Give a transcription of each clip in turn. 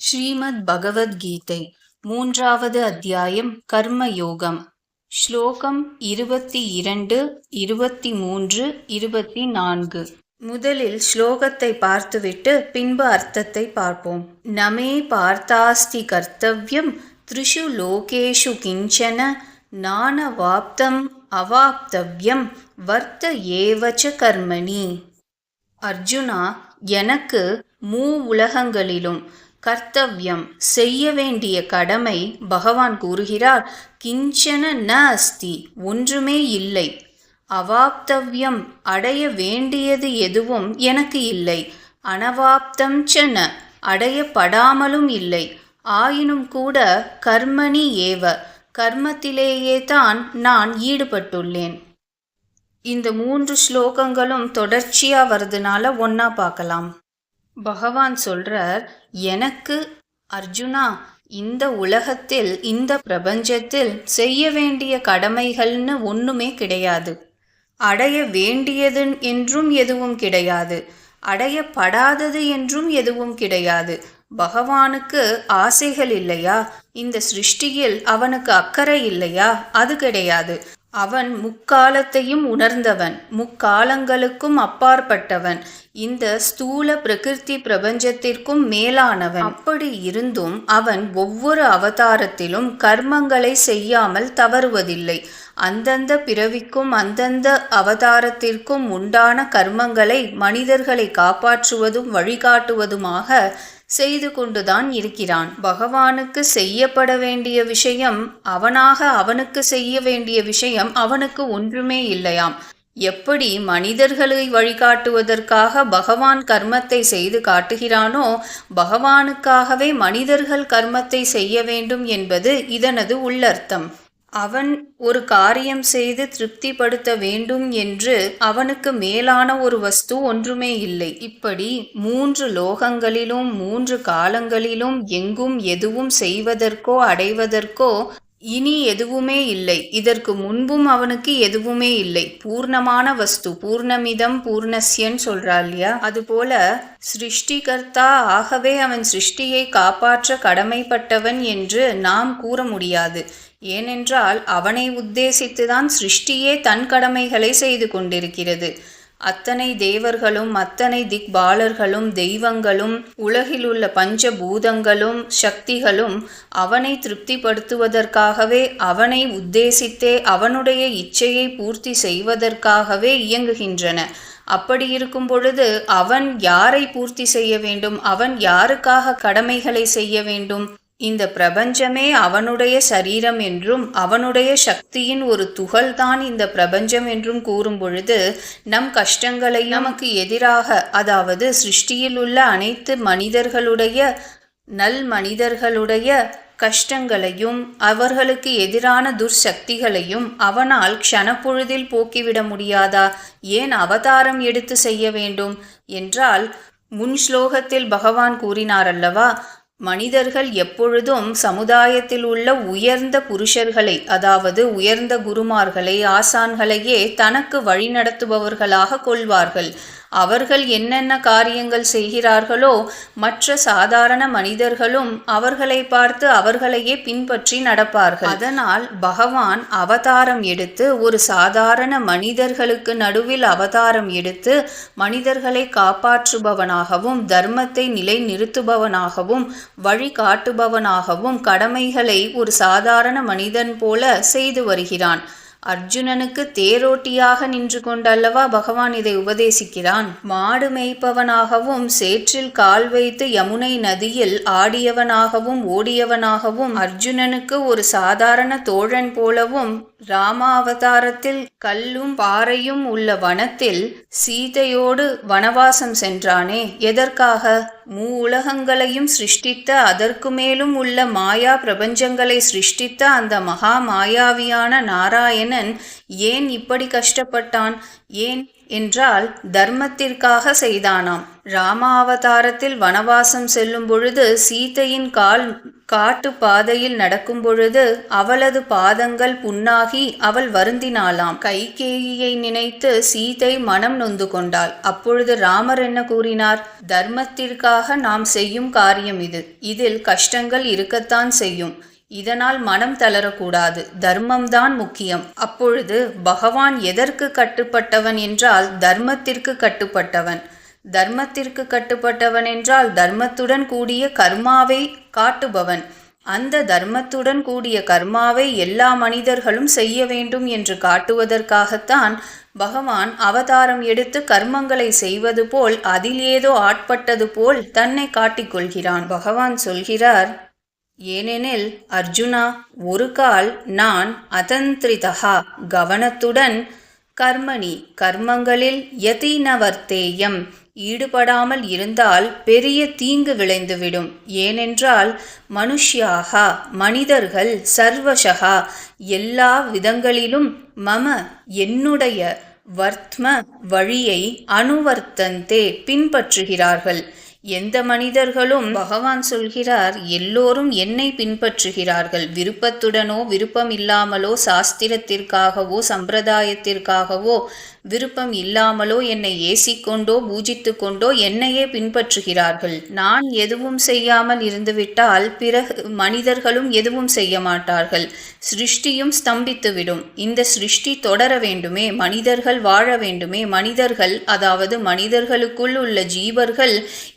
ஸ்ரீமத் பகவத்கீதை மூன்றாவது அத்தியாயம் கர்ம யோகம் ஸ்லோகம் இருபத்தி இரண்டு இருபத்தி மூன்று இருபத்தி நான்கு. முதலில் ஸ்லோகத்தை பார்த்துவிட்டு பின்பு அர்த்தத்தை பார்ப்போம். நமே பார்த்தாஸ்தி கர்த்தவ்யம் த்ரிஷு லோகேஷு கிஞ்சன நானவாப்தம் அவாப்தவ்யம் வர்த்த ஏவச்ச கர்மணி. அர்ஜுனா எனக்கு மூ உலகங்களிலும் கர்த்தவ்யம். செய்ய வேண்டிய கடமை பகவான் கூறுகிறார். கிஞ்சன ந அஸ்தி ஒன்றுமே இல்லை. அவாப்தவ்யம் அடைய வேண்டியது எதுவும் எனக்கு இல்லை. அனவாப்தம் சென அடையப்படாமலும் இல்லை. ஆயினும் கூட கர்மணி ஏவ கர்மத்திலேயே தான் நான் ஈடுபட்டுள்ளேன். இந்த மூன்று ஸ்லோகங்களும் தொடர்ச்சியாக வருதுனால ஒன்றா பார்க்கலாம். பகவான் சொல்றார் எனக்கு அர்ஜுனா இந்த உலகத்தில் இந்த பிரபஞ்சத்தில் செய்ய வேண்டிய கடமைகள்னு ஒன்றுமே கிடையாது. அடைய வேண்டியது என்றும் எதுவும் கிடையாது. அடையப்படாதது என்றும் எதுவும் கிடையாது. பகவானுக்கு ஆசைகள் இல்லையா? இந்த சிருஷ்டியில் அவனுக்கு அக்கறை இல்லையா? அது கிடையாது. அவன் முக்காலத்தையும் உணர்ந்தவன் முக்காலங்களுக்கும் அப்பாற்பட்டவன். இந்த ஸ்தூல பிரகிருதி பிரபஞ்சத்திற்கும் மேலானவன். அப்படி இருந்தும் அவன் ஒவ்வொரு அவதாரத்திலும் கர்மங்களை செய்யாமல் தவறுவதில்லை. அந்தந்த பிறவிக்கும் அந்தந்த அவதாரத்திற்கும் உண்டான கர்மங்களை மனிதர்களை காப்பாற்றுவதும் வழிகாட்டுவதுமாக செய்து கொண்டுதான் இருக்கிறான். பகவானுக்கு செய்யப்பட வேண்டிய விஷயம் அவனாக அவனுக்கு செய்ய வேண்டிய விஷயம் அவனுக்கு ஒன்றுமே இல்லையாம். எப்படி மனிதர்களை வழிகாட்டுவதற்காக பகவான் கர்மத்தை செய்து காட்டுகிறானோ பகவானுக்காகவே மனிதர்கள் கர்மத்தை செய்ய வேண்டும் என்பது இதனது உள்ளர்த்தம். அவன் ஒரு காரியம் செய்து திருப்திப்படுத்த வேண்டும் என்று அவனுக்கு மேலான ஒரு வஸ்து ஒன்றுமே இல்லை. இப்படி மூன்று லோகங்களிலும் மூன்று காலங்களிலும் எங்கும் எதுவும் செய்வதற்கோ அடைவதற்கோ இனி எதுவுமே இல்லை. இதற்கு முன்பும் அவனுக்கு எதுவுமே இல்லை. பூர்ணமான வஸ்து பூர்ணமிதம் பூர்ணஸ்யன் சொல்றா இல்லையா? அதுபோல சிருஷ்டிகர்த்தா ஆகவே அவன் சிருஷ்டியை காப்பாற்ற கடமைப்பட்டவன் என்று நாம் கூற முடியாது. ஏனென்றால் அவனை உத்தேசித்துதான் சிருஷ்டியே தன் கடமைகளை செய்து கொண்டிருக்கிறது. அத்தனை தேவர்களும் அத்தனை திக்பாலர்களும் தெய்வங்களும் உலகிலுள்ள பஞ்சபூதங்களும் சக்திகளும் அவனை திருப்திப்படுத்துவதற்காகவே அவனை உத்தேசித்தே அவனுடைய இச்சையை பூர்த்தி செய்வதற்காகவே இயங்குகின்றன. அப்படி இருக்கும் பொழுது அவன் யாரை பூர்த்தி செய்ய வேண்டும்? அவன் யாருக்காக கடமைகளை செய்ய வேண்டும்? இந்த பிரபஞ்சமே அவனுடைய சரீரம் என்றும் அவனுடைய சக்தியின் ஒரு துகள்தான் இந்த பிரபஞ்சம் என்றும் கூறும் பொழுது நம் கஷ்டங்களை நமக்கு எதிராக அதாவது சிருஷ்டியில் உள்ள அனைத்து மனிதர்களுடைய நல் மனிதர்களுடைய கஷ்டங்களையும் அவர்களுக்கு எதிரான துர்சக்திகளையும் அவனால் க்ஷணப்பொழுதில் போக்கிவிட முடியாதா? ஏன் அவதாரம் எடுத்து செய்ய வேண்டும்? என்றால் முன் ஸ்லோகத்தில் பகவான் கூறினார் அல்லவா மனிதர்கள் எப்பொழுதும் சமுதாயத்தில் உள்ள உயர்ந்த புருஷர்களை அதாவது உயர்ந்த குருமார்களை ஆசான்களையே தனக்கு வழிநடத்துபவர்களாக கொள்வார்கள். அவர்கள் என்னென்ன காரியங்கள் செய்கிறார்களோ மற்ற சாதாரண மனிதர்களும் அவர்களை பார்த்து அவர்களையே பின்பற்றி நடப்பார்கள். அதனால் பகவான் அவதாரம் எடுத்து ஒரு சாதாரண மனிதர்களுக்கு நடுவில் அவதாரம் எடுத்து மனிதர்களை காப்பாற்றுபவனாகவும் தர்மத்தை நிலைநிறுத்துபவனாகவும் வழிகாட்டுபவனாகவும் கடமைகளை ஒரு சாதாரண மனிதன் போல செய்து வருகிறான். அர்ஜுனனுக்கு தேரோட்டியாக நின்று கொண்டல்லவா பகவான் இதை உபதேசிக்கிறான். மாடு மேய்ப்பவனாகவும் சேற்றில் கால் வைத்து யமுனை நதியில் ஆடியவனாகவும் ஓடியவனாகவும் அர்ஜுனனுக்கு ஒரு சாதாரண தோழன் போலவும் ராமாவதாரத்தில் கல்லும் பாறையும் உள்ள வனத்தில் சீதையோடு வனவாசம் சென்றானே. எதற்காக? மூ உலகங்களையும் சிருஷ்டித்த அதற்கு மேலும் உள்ள மாயா பிரபஞ்சங்களை சிருஷ்டித்த அந்த மகா மாயாவியான நாராயணன் ஏன் இப்படி கஷ்டப்பட்டான்? ஏன் என்றால் தர்மத்திற்காக செய்தானாம். ராம அவதாரத்தில் வனவாசம் செல்லும் பொழுது சீதையின் கால் காட்டு பாதையில் நடக்கும் பொழுது அவளது பாதங்கள் புண்ணாகி அவள் வருந்தினாளாம். கைகேயியை நினைத்து சீதை மனம் நொந்து கொண்டாள். அப்பொழுது ராமர் என்ன கூறினார்? தர்மத்திற்காக நாம் செய்யும் காரியம் இது. இதில் கஷ்டங்கள் இருக்கத்தான் செய்யும். இதனால் மனம் தளரக்கூடாது. தர்மம்தான் முக்கியம். அப்பொழுது பகவான் எதற்கு கட்டுப்பட்டவன் என்றால் தர்மத்திற்கு கட்டுப்பட்டவன். தர்மத்திற்கு கட்டுப்பட்டவன் என்றால் தர்மத்துடன் கூடிய கர்மாவை காட்டுபவன். அந்த தர்மத்துடன் கூடிய கர்மாவை எல்லா மனிதர்களும் செய்ய வேண்டும் என்று காட்டுவதற்காகத்தான் பகவான் அவதாரம் எடுத்து கர்மங்களை செய்வது போல் அதில் ஏதோ ஆட்பட்டது போல் தன்னை காட்டிக்கொள்கிறான் பகவான் சொல்கிறார் ஏனெனில் அர்ஜுனா ஒரு கால் நான் அதந்திரிதா கவனத்துடன் கர்மணி கர்மங்களில் யதீனவர்த்தேயம் ஈடுபடாமல் இருந்தால் பெரிய தீங்கு விளைந்துவிடும். ஏனென்றால் மனுஷ்யாகா மனிதர்கள் சர்வசகா எல்லா விதங்களிலும் மம என்னுடைய வர்த்ம வழியை அனுவர்த்தந்தே பின்பற்றுகிறார்கள். எந்த மனிதர்களும் பகவான் சொல்கிறார் எல்லோரும் என்னை பின்பற்றுகிறார்கள். விருப்பத்துடனோ விருப்பம் இல்லாமலோ சாஸ்திரத்திற்காகவோ சம்பிரதாயத்திற்காகவோ விருப்பம் இல்லாமலோ என்னை ஏசிக்கொண்டோ பூஜித்து கொண்டோ என்னையே பின்பற்றுகிறார்கள். நான் எதுவும் செய்யாமல் இருந்துவிட்டால் பிறகு மனிதர்களும் எதுவும் செய்ய மாட்டார்கள். சிருஷ்டியும் ஸ்தம்பித்துவிடும். இந்த சிருஷ்டி தொடர வேண்டுமே மனிதர்கள் வாழ வேண்டுமே. மனிதர்கள் அதாவது மனிதர்களுக்குள் உள்ள ஜீவர்கள்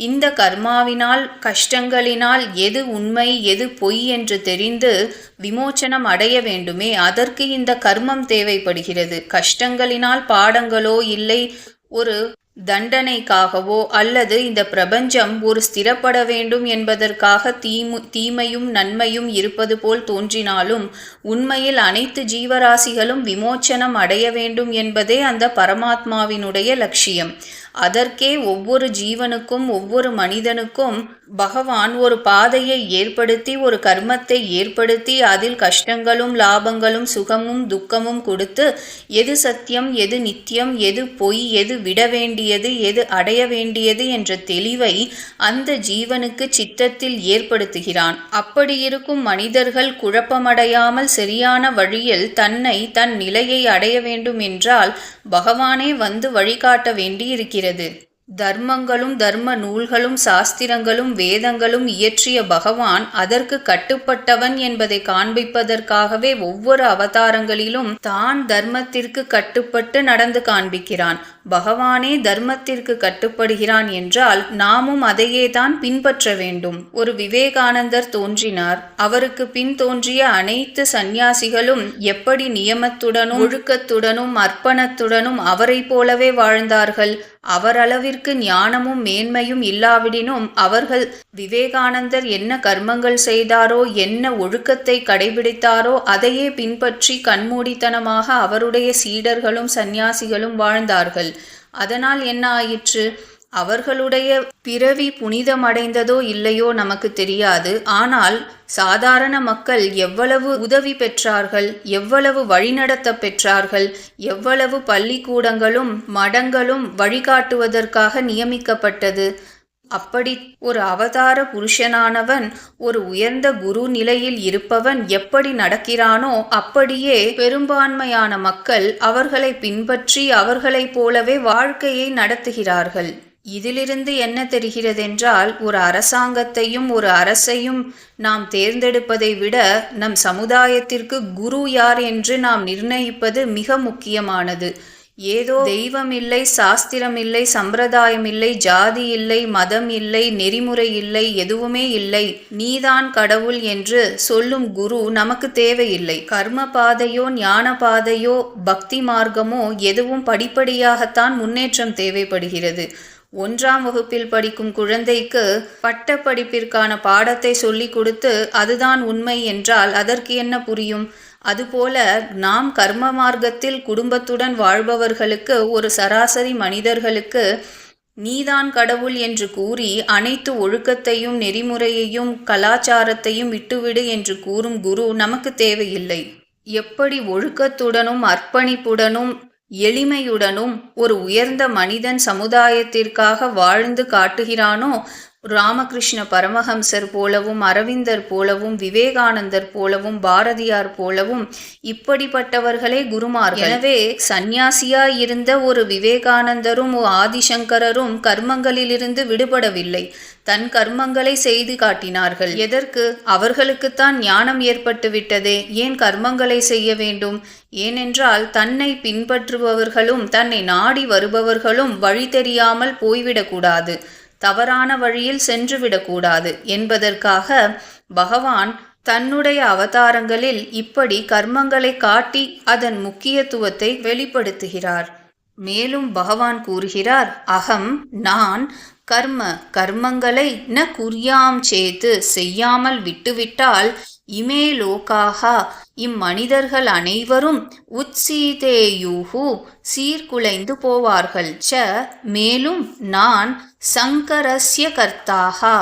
இந்த கர்மாவினால் கஷ்டங்களினால் எது உண்மை எது பொய் என்று தெரிந்து விமோச்சனம் அடைய வேண்டுமே. அதற்கு இந்த கர்மம் தேவைப்படுகிறது. கஷ்டங்களினால் பாடங்களோ இல்லை ஒரு தண்டனைக்காகவோ அல்லது இந்த பிரபஞ்சம் ஒரு ஸ்திரப்பட வேண்டும் என்பதற்காக தீமு தீமையும் நன்மையும் இருப்பது போல் தோன்றினாலும் உண்மையில் அனைத்து ஜீவராசிகளும் விமோச்சனம் அடைய வேண்டும் என்பதே அந்த பரமாத்மாவினுடைய லட்சியம். அதற்கே ஒவ்வொரு ஜீவனுக்கும் ஒவ்வொரு மனிதனுக்கும் பகவான் ஒரு பாதையை ஏற்படுத்தி ஒரு கர்மத்தை ஏற்படுத்தி அதில் கஷ்டங்களும் லாபங்களும் சுகமும் துக்கமும் கொடுத்து எது சத்தியம் எது நித்தியம் எது பொய் எது விட வேண்டியது எது அடைய வேண்டியது என்ற தெளிவை அந்த ஜீவனுக்கு சித்தத்தில் ஏற்படுத்துகிறான். அப்படி இருக்கும் மனிதர்கள் குழப்பமடையாமல் சரியான வழியில் தன்னை தன் நிலையை அடைய வேண்டும் என்றால் பகவானே வந்து வழிகாட்ட இருக்கிறது தர்மங்களும் தர்ம நூல்களும் சாஸ்திரங்களும் வேதங்களும் இயற்றிய பகவான் அதற்கு கட்டுப்பட்டவன் என்பதை காண்பிப்பதற்காகவே ஒவ்வொரு அவதாரங்களிலும் தான் தர்மத்திற்கு கட்டுப்பட்டு நடந்து காண்பிக்கிறான். பகவானே தர்மத்திற்கு கட்டுப்படுகிறான் என்றால் நாமும் அதையே தான் பின்பற்ற வேண்டும். ஒரு விவேகானந்தர் தோன்றினார். அவருக்கு பின் தோன்றிய அனைத்து சந்நியாசிகளும் எப்படி நியமத்துடனும் ஒழுக்கத்துடனும் அர்ப்பணத்துடனும் அவரை போலவே வாழ்ந்தார்கள். அவரளவிற்கு ஞானமும் மேன்மையும் இல்லாவிடினும் அவர்கள் விவேகானந்தர் என்ன கர்மங்கள் செய்தாரோ என்ன ஒழுக்கத்தை கடைபிடித்தாரோ அதையே பின்பற்றி கண்மூடித்தனமாக அவருடைய சீடர்களும் சந்நியாசிகளும் வாழ்ந்தார்கள். அதனால் என்ன ஆயிற்று? அவர்களுடைய பிறவி புனிதமடைந்ததோ இல்லையோ நமக்கு தெரியாது. ஆனால் சாதாரண மக்கள் எவ்வளவு உதவி பெற்றார்கள் எவ்வளவு வழிநடத்த பெற்றார்கள் எவ்வளவு பள்ளிக்கூடங்களும் மடங்களும் வழிகாட்டுவதற்காக நியமிக்கப்பட்டது. அப்படி ஒரு அவதார புருஷனானவன் ஒரு உயர்ந்த குரு நிலையில் இருப்பவன் எப்படி நடக்கிறானோ அப்படியே பெரும்பான்மையான மக்கள் அவர்களை பின்பற்றி அவர்களைப் போலவே வாழ்க்கையை நடத்துகிறார்கள். இதிலிருந்து என்ன தெரிகிறதென்றால் ஒரு அரசாங்கத்தையும் ஒரு அரசையும் நாம் தேர்ந்தெடுப்பதை விட நம் சமுதாயத்திற்கு குரு யார் என்று நாம் நிர்ணயிப்பது மிக முக்கியமானது. ஏதோ தெய்வம் இல்லை சாஸ்திரம் இல்லை சம்பிரதாயம் இல்லை ஜாதி இல்லை மதம் இல்லை நெறிமுறை இல்லை எதுவுமே இல்லை. நீதான் கடவுள் என்று சொல்லும் குரு நமக்கு தேவையில்லை. கர்ம பாதையோ ஞான பாதையோ பக்தி மார்க்கமோ எதுவும் படிப்படியாகத்தான் முன்னேற்றம் தேவைப்படுகிறது. ஒன்றாம் வகுப்பில் படிக்கும் குழந்தைக்கு பட்ட படிப்பிற்கான பாடத்தை சொல்லி கொடுத்து அதுதான் உண்மை என்றால் அதற்கு என்ன புரியும்? அதுபோல நாம் கர்ம மார்க்கத்தில் குடும்பத்துடன் வாழ்பவர்களுக்கு ஒரு சராசரி மனிதர்களுக்கு நீதான் கடவுள் என்று கூறி அனைத்து ஒழுக்கத்தையும் நெறிமுறையையும் கலாச்சாரத்தையும் விட்டுவிடு என்று கூறும் குரு நமக்கு தேவையில்லை. எப்படி ஒழுக்கத்துடனும் அர்ப்பணிப்புடனும் எளிமையுடனும் ஒரு உயர்ந்த மனிதன் சமுதாயத்திற்காக வாழ்ந்து காட்டுகிறானோ? ராமகிருஷ்ண பரமஹம்சர் போலவும் அரவிந்தர் போலவும் விவேகானந்தர் போலவும் பாரதியார் போலவும் இப்படிப்பட்டவர்களே குருமார் எனவே சந்நியாசியா இருந்த ஒரு விவேகானந்தரும் ஆதிசங்கரரும் கர்மங்களிலிருந்து விடுபடவில்லை. தன் கர்மங்களை செய்து காட்டினார்கள். எதற்கு? அவர்களுக்குத்தான் ஞானம் ஏற்பட்டு விட்டதே ஏன் கர்மங்களை செய்ய வேண்டும்? ஏனென்றால் தன்னை பின்பற்றுபவர்களும் தன்னை நாடி வருபவர்களும் வழி தெரியாமல் போய்விடக்கூடாது தவறான வழியில் சென்றுவிடக்கூடாது என்பதற்காக பகவான் தன்னுடைய அவதாரங்களில் இப்படி கர்மங்களை காட்டி அதன் முக்கியத்துவத்தை வெளிப்படுத்துகிறார். மேலும் பகவான் கூறுகிறார் அகம் நான் கர்ம கர்மங்களை ந குறியாம் சேத்து செய்யாமல் விட்டுவிட்டால் இமே லோகாகா இம்மனிதர்கள் அனைவரும் உத்சீதேயூஹு சீர்குலைந்து போவார்கள். ச மேலும் நான் சங்கரஸ்ய கர்த்தாகா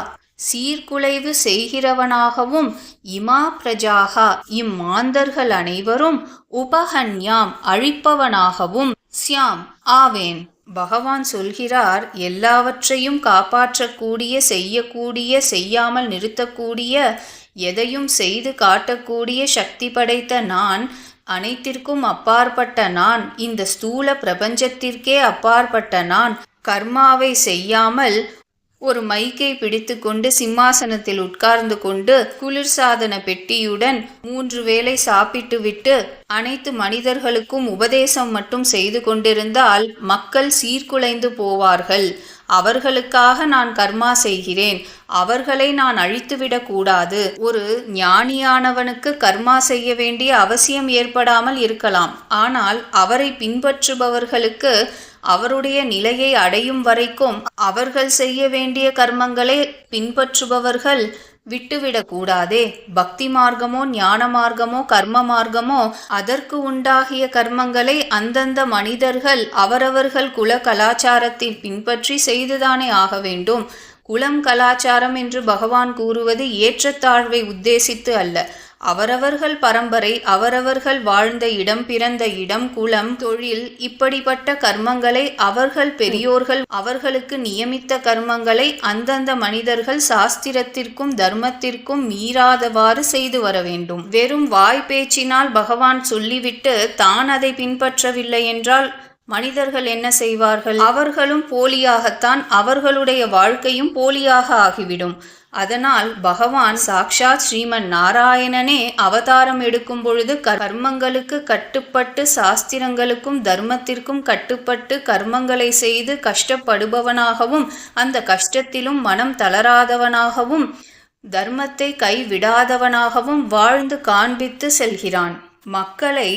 சீர்குலைவு செய்கிறவனாகவும் இமா பிரஜாகா இம்மாந்தர்கள் அனைவரும் உபஹன்யாம் அழிப்பவனாகவும். சியாம் ஆவேன் பகவான் சொல்கிறார் எல்லாவற்றையும் காப்பாற்றக்கூடிய செய்யக்கூடிய செய்யாமல் நிறுத்தக்கூடிய எதையும் செய்து காட்டக்கூடிய சக்தி படைத்த நான் அனைத்திற்கும் அப்பாற்பட்ட நான் இந்த ஸ்தூல பிரபஞ்சத்திற்கே அப்பாற்பட்ட நான் கர்மாவை செய்யாமல் ஒரு மைக்கை பிடித்துக்கொண்டு சிம்மாசனத்தில் உட்கார்ந்து கொண்டு குளிர்சாதன பெட்டியுடன் மூன்று வேளை சாப்பிட்டுவிட்டு அனைத்து மனிதர்களுக்கும் உபதேசம் மட்டும் செய்து கொண்டிருந்தால் மக்கள் சீர்குலைந்து போவார்கள். அவர்களுக்காக நான் கர்மா செய்கிறேன். அவர்களை நான் அழித்துவிடக் கூடாது. ஒரு ஞானியானவனுக்கு கர்மா செய்ய வேண்டிய அவசியம் ஏற்படாமல் இருக்கலாம். ஆனால் அவரை பின்பற்றுபவர்களுக்கு அவருடைய நிலையை அடையும் வரைக்கும் அவர்கள் செய்ய வேண்டிய கர்மங்களை பின்பற்றுபவர்கள் விட்டுவிடக்கூடாதே. பக்தி மார்க்கமோ ஞான மார்க்கமோ கர்ம மார்க்கமோ அதற்கு உண்டாகிய கர்மங்களை அந்தந்த மனிதர்கள் அவரவர்கள் குல கலாச்சாரத்தில் பின்பற்றி செய்துதானே ஆக வேண்டும். குலம் கலாச்சாரம் என்று பகவான் கூறுவது ஏற்றத்தாழ்வை உத்தேசித்து அல்ல. அவரவர்கள் பரம்பரை அவரவர்கள் வாழ்ந்த இடம் பிறந்த இடம் குலம் தொழில் இப்படிப்பட்ட கர்மங்களை அவர்கள் பெரியோர்கள் அவர்களுக்கு நியமித்த கர்மங்களை அந்தந்த மனிதர்கள் சாஸ்திரத்திற்கும் தர்மத்திற்கும் மீறாதவாறு செய்து வர வேண்டும். வெறும் வாய் பேச்சினால் பகவான் சொல்லிவிட்டு தான் அதை பின்பற்றவில்லை என்றால் மனிதர்கள் என்ன செய்வார்கள்? அவர்களும் போலியாகத்தான் அவர்களுடைய வாழ்க்கையும் போலியாக ஆகிவிடும். அதனால் பகவான் சாக்ஷாத் ஸ்ரீமன் நாராயணனே அவதாரம் எடுக்கும் பொழுது கர்மங்களுக்கு கட்டுப்பட்டு சாஸ்திரங்களுக்கும் தர்மத்திற்கும் கட்டுப்பட்டு கர்மங்களை செய்து கஷ்டப்படுபவனாகவும் அந்த கஷ்டத்திலும் மனம் தளராதவனாகவும் தர்மத்தை கைவிடாதவனாகவும் வாழ்ந்து காண்பித்து செல்கிறான். மக்களை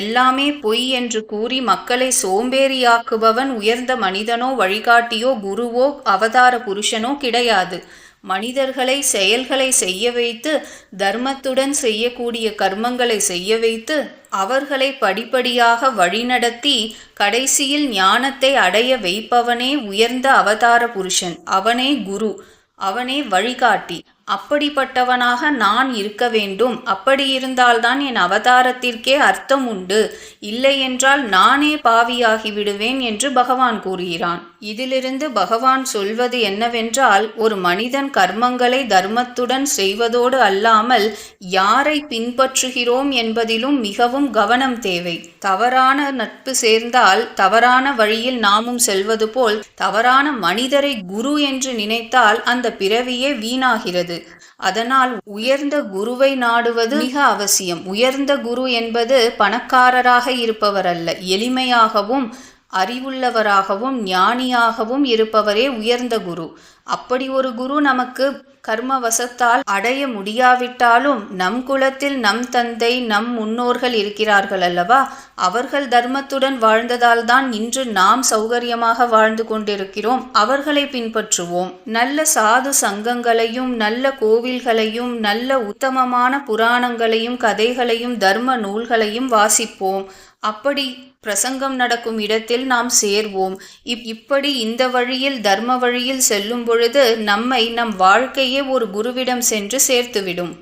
எல்லாமே பொய் என்று கூறி மக்களை சோம்பேறியாக்குபவன் உயர்ந்த மனிதனோ வழிகாட்டியோ குருவோ அவதார புருஷனோ கிடையாது. மனிதர்களை செயல்களை செய்ய வைத்து தர்மத்துடன் செய்யக்கூடிய கர்மங்களை செய்ய வைத்து அவர்களை படிப்படியாக வழிநடத்தி கடைசியில் ஞானத்தை அடைய வைப்பவனே உயர்ந்த அவதார புருஷன். அவனே குரு. அவனே வழிகாட்டி. அப்படிப்பட்டவனாக நான் இருக்க வேண்டும். அப்படி இருந்தால்தான் என் அவதாரத்திற்கே அர்த்தம் உண்டு. இல்லையென்றால் நானே பாவியாகி விடுவேன் என்று பகவான் கூறுகிறான். இதிலிருந்து பகவான் சொல்வது என்னவென்றால் ஒரு மனிதன் கர்மங்களை தர்மத்துடன் செய்வதோடு அல்லாமல் யாரை பின்பற்றுகிறோம் என்பதிலும் மிகவும் கவனம் தேவை. தவறான நட்பு சேர்ந்தால் தவறான வழியில் நாமும் செல்வது போல் தவறான மனிதரை குரு என்று நினைத்தால் அந்த பிறவியே வீணாகிறது. அதனால் உயர்ந்த குருவை நாடுவது மிக அவசியம். உயர்ந்த குரு என்பது பணக்காரராக இருப்பவர் அல்ல எளிமையாகவும் அறிவுள்ளவராகவும் ஞானியாகவும் இருப்பவரே உயர்ந்த குரு. அப்படி ஒரு குரு நமக்கு கர்மவசத்தால் அடைய முடியாவிட்டாலும் நம் குலத்தில் நம் தந்தை நம் முன்னோர்கள் இருக்கிறார்கள் அல்லவா? அவர்கள் தர்மத்துடன் வாழ்ந்ததால் தான் இன்று நாம் சௌகரியமாக வாழ்ந்து கொண்டிருக்கிறோம். அவர்களை பின்பற்றுவோம். நல்ல சாது சங்கங்களையும் நல்ல கோவில்களையும் நல்ல உத்தமமான புராணங்களையும் கதைகளையும் தர்ம நூல்களையும் வாசிப்போம். அப்படி பிரசங்கம் நடக்கும் இடத்தில் நாம் சேர்வோம். இப் இப்படி இந்த வழியில் தர்ம வழியில் செல்லும் பொழுது நம்மை நம் வாழ்க்கையே ஒரு குருவிடம் சென்று சேர்த்துவிடும்.